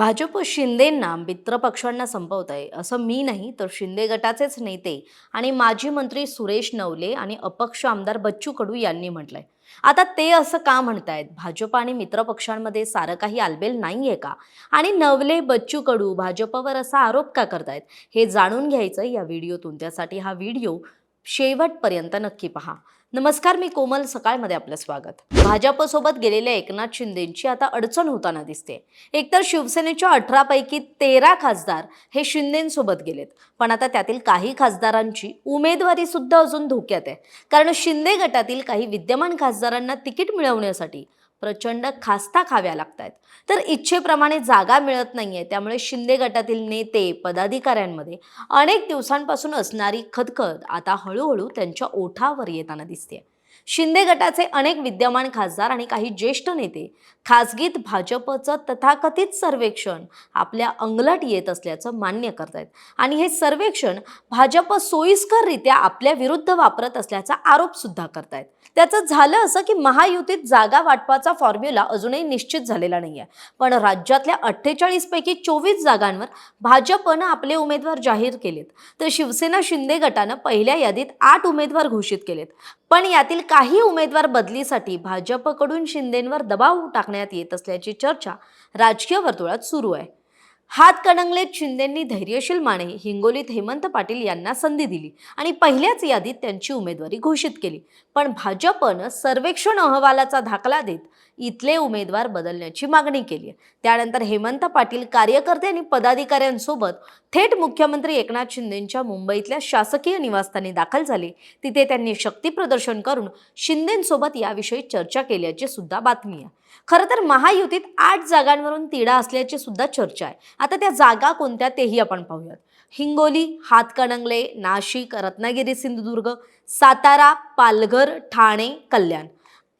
भाजप शिंदेंना मित्रपक्षांना संपवत आहे. असं मी नाही तर शिंदे गटाचेच नेते आणि माजी मंत्री सुरेश नवले आणि अपक्ष आमदार बच्चू कडू यांनी म्हटलंय. आता ते असं का म्हणतायत? भाजप आणि मित्रपक्षांमध्ये सारं काही आलबेल नाहीये का? आणि नवले बच्चू कडू भाजपवर असा आरोप का करतायत? हे जाणून घ्यायचं या व्हिडिओतून. त्यासाठी हा व्हिडिओ शेवटपर्यंत नक्की पहा. नमस्कार मी कोमल. सकाळमध्ये आपलं स्वागत. भाजपसोबत गेलेल्या एकनाथ शिंदेची आता अडचण होताना दिसते. एकतर शिवसेनेच्या अठरा पैकी तेरा खासदार हे शिंदेसोबत गेलेत. पण आता त्यातील काही खासदारांची उमेदवारी सुद्धा अजून धोक्यात आहे. कारण शिंदे गटातील काही विद्यमान खासदारांना तिकीट मिळवण्यासाठी प्रचंड खास्ता खाव्या लागतायत. तर इच्छेप्रमाणे जागा मिळत नाहीये. त्यामुळे शिंदे गटातील नेते पदाधिकाऱ्यांमध्ये अनेक दिवसांपासून असणारी खदखद आता हळूहळू त्यांच्या ओठावर येताना दिसते शिंदे गटाचे अनेक विद्यमान खासदार आणि काही ज्येष्ठ नेते खासगीत भाजपचं तथाकथित सर्वेक्षण आपल्या अंगलट येत असल्याचं मान्य करतायत. आणि हे सर्वेक्षण भाजप सोयीस्कररित्या आपल्या विरुद्ध वापरत असल्याचा आरोप सुद्धा करतायत. त्याचं झालं असं की महायुतीत जागा वाटपाचा फॉर्म्युला अजूनही निश्चित झालेला नाहीये. पण राज्यातल्या अठ्ठेचाळीस पैकी चोवीस जागांवर भाजपनं आपले उमेदवार जाहीर केलेत. तर शिवसेना शिंदे गटानं पहिल्या यादीत आठ उमेदवार घोषित केलेत. पण यातील काही उमेदवार बदलीसाठी भाजपकडून शिंदेंवर दबाव टाकण्यात येत असल्याची चर्चा राजकीय वर्तुळात सुरू आहे. हात कणंगलेत शिंदेंनी धैर्यशील माने हिंगोलीत हेमंत पाटील यांना संधी दिली आणि पहिल्याच यादीत त्यांची उमेदवारी घोषित केली. पण भाजपनं सर्वेक्षण अहवालाचा दाखला देत इथले उमेदवार बदलण्याची मागणी केली आहे. त्यानंतर हेमंत पाटील कार्यकर्ते आणि पदाधिकाऱ्यांसोबत थेट मुख्यमंत्री एकनाथ शिंदेंच्या मुंबईतल्या शासकीय निवासस्थानी दाखल झाले. तिथे त्यांनी शक्ती प्रदर्शन करून शिंदेंसोबत याविषयी चर्चा केल्याची सुद्धा बातमी आहे. खरं तर महायुतीत आठ जागांवरून तिढा असल्याची सुद्धा चर्चा आहे. आता त्या जागा कोणत्या तेही आपण पाहूयात. हिंगोली हातकणंगले नाशिक रत्नागिरी सिंधुदुर्ग सातारा पालघर ठाणे कल्याण.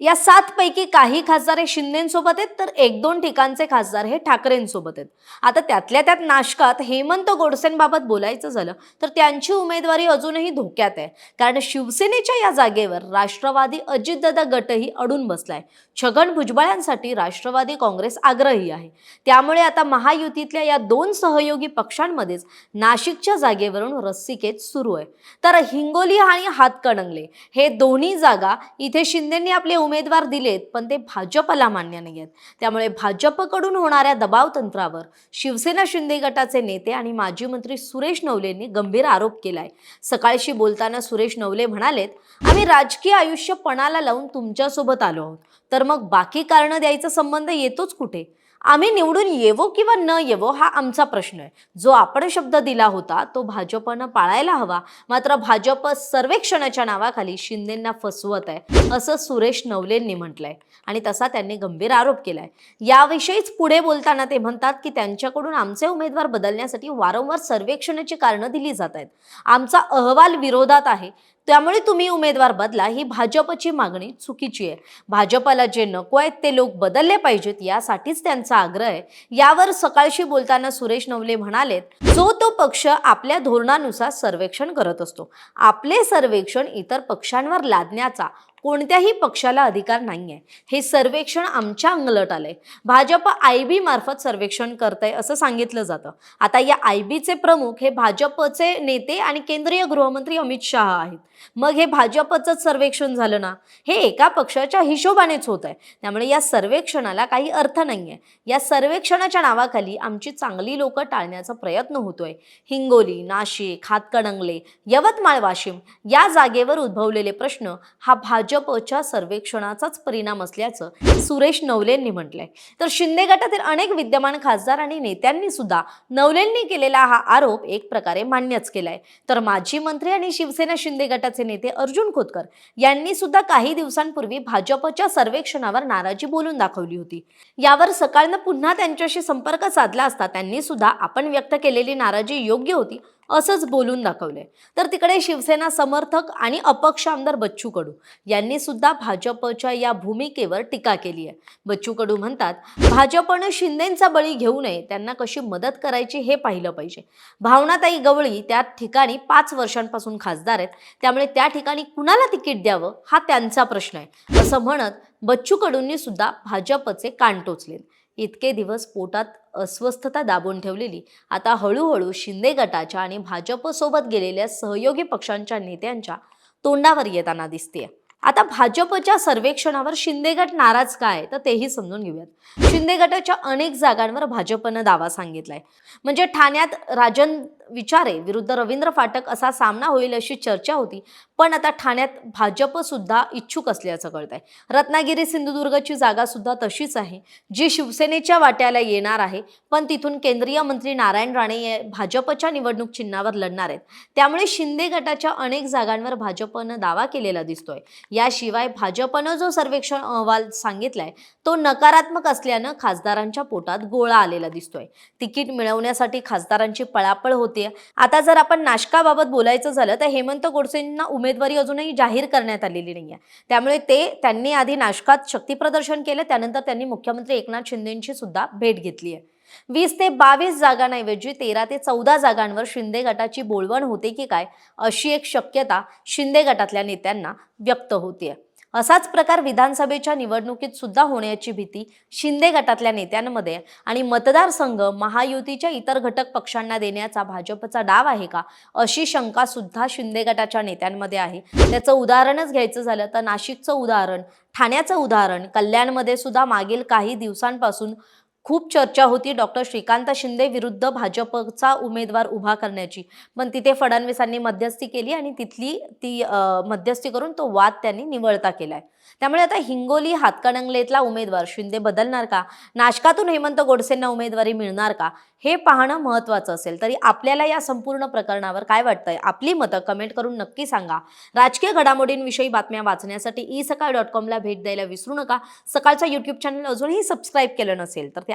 या सात पैकी काही खासदार हे शिंदेसोबत आहेत तर एक दोन ठिकाणचे खासदार हे ठाकरेंसोबत आहेत. आता त्यातल्या त्यात नाशकात हेमंत गोडसेंबाबत बोलायचं झालं तर त्यांची उमेदवारी अजूनही धोक्यात आहे. कारण शिवसेनेच्या या जागेवर राष्ट्रवादी अजितदादा गटही अडून बसलाय. छगन भुजबळांसाठी राष्ट्रवादी काँग्रेस आग्रही आहे. त्यामुळे आता महायुतीतल्या या दोन सहयोगी पक्षांमध्येच नाशिकच्या जागेवरून रस्सिकेत सुरू आहे. तर हिंगोली आणि हातकणंगले हे दोन्ही जागा इथे शिंदेंनी आपले उमेदवार दिलेत पण ते भाजपला मान्य नाही आहेत त्यामुळे भाजपकडून होणाऱ्या दबाव तंत्रावर शिवसेना शिंदे गटाचे नेते आणि माजी मंत्री सुरेश नवलेंनी गंभीर आरोप केलाय. सकाळशी बोलताना सुरेश नवले म्हणालेत आम्ही राजकीय आयुष्य पणाला लावून तुमच्यासोबत आलो आहोत. तर मग बाकी कारणं द्यायचा संबंध येतोच कुठे? आम्ही निवडून येवो किंवा न येवो हा आमचा प्रश्न आहे. जो आपण शब्द दिला होता तो भाजपनं पाळायला हवा. मात्र भाजप सर्वेक्षणाच्या नावाखाली शिंदेंना फसवत आहे असं सुरेश नवलेंनी म्हटलंय. आणि तसा त्यांनी गंभीर आरोप केलाय. याविषयीच पुढे बोलताना ते म्हणतात की त्यांच्याकडून आमचे उमेदवार बदलण्यासाठी वारंवार सर्वेक्षणाची कारणं दिली जात आहेत. आमचा अहवाल विरोधात आहे. त्यामुळे तुम्ही उमेदवार बदला. ही भाजपची मागणी चुकीची आहे. भाजपला जे नको आहेत ते लोक बदलले पाहिजेत यासाठीच त्यांचा आग्रह आहे. यावर सकाळशी बोलताना सुरेश नवले म्हणालेत जो तो पक्ष आपल्या धोरणानुसार सर्वेक्षण करत असतो. आपले सर्वेक्षण इतर पक्षांवर लादण्याचा कोणत्याही पक्षाला अधिकार नाहीये. हे सर्वेक्षण आमच्या अंगलट आलंय. भाजप आय बी मार्फत सर्वेक्षण करतंय असं सांगितलं जातं. आता या आय बीचे प्रमुख हे भाजपचे नेते आणि केंद्रीय गृहमंत्री अमित शहा आहेत. मग हे भाजपचंच सर्वेक्षण झालं ना? हे एका पक्षाच्या हिशोबानेच होत आहे त्यामुळे या सर्वेक्षणाला काही अर्थ नाहीये. या सर्वेक्षणाच्या नावाखाली आमची चांगली लोक टाळण्याचा प्रयत्न होतोय. हिंगोली नाशिक हातकणंगले यवतमाळ वाशिम या जागेवर उद्भवलेले प्रश्न हा भाजपच्या सर्वेक्षणाचाच परिणाम असल्याचं सुरेश नवलेंनी म्हटलंय. तर शिंदे गटातील अनेक विद्यमान खासदार आणि नेत्यांनी सुद्धा नवलेंनी केलेला हा आरोप एक प्रकारे मान्यच केलाय. तर माजी मंत्री आणि शिवसेना शिंदे गटाचे नेते अर्जुन खोतकर यांनी सुद्धा काही दिवसांपूर्वी भाजपच्या सर्वेक्षणावर नाराजी बोलून दाखवली होती. यावर सकाळनं पुन्हा त्यांच्याशी संपर्क साधला असता त्यांनी सुद्धा आपण व्यक्त केलेली नाराजी योग्य होती असंच बोलून दाखवलंय. तर तिकडे शिवसेना समर्थक आणि अपक्ष आमदार बच्चू कडू यांनी सुद्धा भाजपच्या या भूमिकेवर टीका केली आहे. बच्चू कडू म्हणतात भाजपनं शिंदेचा बळी घेऊ नये. त्यांना कशी मदत करायची हे पाहिलं पाहिजे. भावनाताई गवळी त्या ठिकाणी पाच वर्षांपासून खासदार आहेत. त्यामुळे त्या ठिकाणी कुणाला तिकीट द्यावं हा त्यांचा प्रश्न आहे. असं म्हणत बच्चू कडूंनी सुद्धा भाजपचे कान टोचले. इतके दिवस पोटात अस्वस्थता दाबून ठेवलेली. आता हळूहळू शिंदे गटाच्या आणि भाजपसोबत गेलेल्या सहयोगी पक्षांच्या नेत्यांच्या तोंडावर येताना दिसते आता भाजपच्या सर्वेक्षणावर शिंदे गट नाराज काय तर तेही समजून घेऊयात. शिंदे गटाच्या अनेक जागांवर भाजपनं दावा सांगितलाय. म्हणजे ठाण्यात राजन विचारे विरुद्ध रवींद्र फाटक असा सामना होईल अशी चर्चा होती. पण आता ठाण्यात भाजप सुद्धा इच्छुक असल्याचं कळत आहे रत्नागिरी सिंधुदुर्गची जागा सुद्धा तशीच आहे जी शिवसेनेच्या वाट्याला येणार आहे. पण तिथून केंद्रीय मंत्री नारायण राणे भाजपच्या निवडणूक चिन्हावर लढणार आहेत. त्यामुळे शिंदे गटाच्या अनेक जागांवर भाजपनं दावा केलेला दिसतोय. याशिवाय भाजपनं जो सर्वेक्षण अहवाल सांगितलाय तो नकारात्मक असल्यानं खासदारांच्या पोटात गोळा आलेला दिसतोय. तिकीट मिळवण्यासाठी खासदारांची पळापळ होते आता जर आपण नाशकाबाबत बोलायचं झालं तर हेमंत गोडसेंना उमेदवारी अजूनही जाहीर करण्यात आलेली नाही आहे त्यामुळे ते त्यांनी आधी नाशकात शक्तीप्रदर्शन केलं त्यानंतर त्यांनी मुख्यमंत्री एकनाथ शिंदेची सुद्धा भेट घेतली आहे. वीस ते बावीस जागांऐवजी तेरा ते चौदा जागांवर शिंदे गटाची बोलवण होते की काय अशी एक शक्यता शिंदे गटातल्या नेत्यांना व्यक्त होतीये. असाच प्रकार विधानसभेच्या निवडणुकीत सुद्धा होण्याची भीती शिंदे गटातल्या नेत्यांमध्ये आणि मतदारसंघ महायुतीच्या इतर घटक पक्षांना देण्याचा भाजपचा डाव आहे का? अशी शंका सुद्धा शिंदे गटाच्या नेत्यांमध्ये आहे. त्याचं उदाहरणच घ्यायचं झालं तर नाशिकचं उदाहरण ठाण्याचं उदाहरण कल्याणमध्ये सुद्धा मागील काही दिवसांपासून खूप चर्चा होती डॉक्टर श्रीकांत शिंदे विरुद्ध भाजपचा उमेदवार उभा करण्याची. पण तिथे फडणवीसांनी मध्यस्थी केली आणि तिथली ती मध्यस्थी करून तो वाद त्यांनी निवळता केलाय. त्यामुळे आता हिंगोली हातकणंगलेतला उमेदवार शिंदे बदलणार का? नाशकातून हेमंत गोडसेंना उमेदवारी मिळणार का? हे पाहणं महत्त्वाचं असेल. तरी आपल्याला या संपूर्ण प्रकरणावर काय वाटतंय? आपली मतं कमेंट करून नक्की सांगा. राजकीय घडामोडींविषयी बातम्या वाचण्यासाठी ई सकाळ डॉट कॉमला भेट द्यायला विसरू नका. सकाळचा यूट्यूब चॅनल अजूनही सबस्क्राईब केलं नसेल तर ते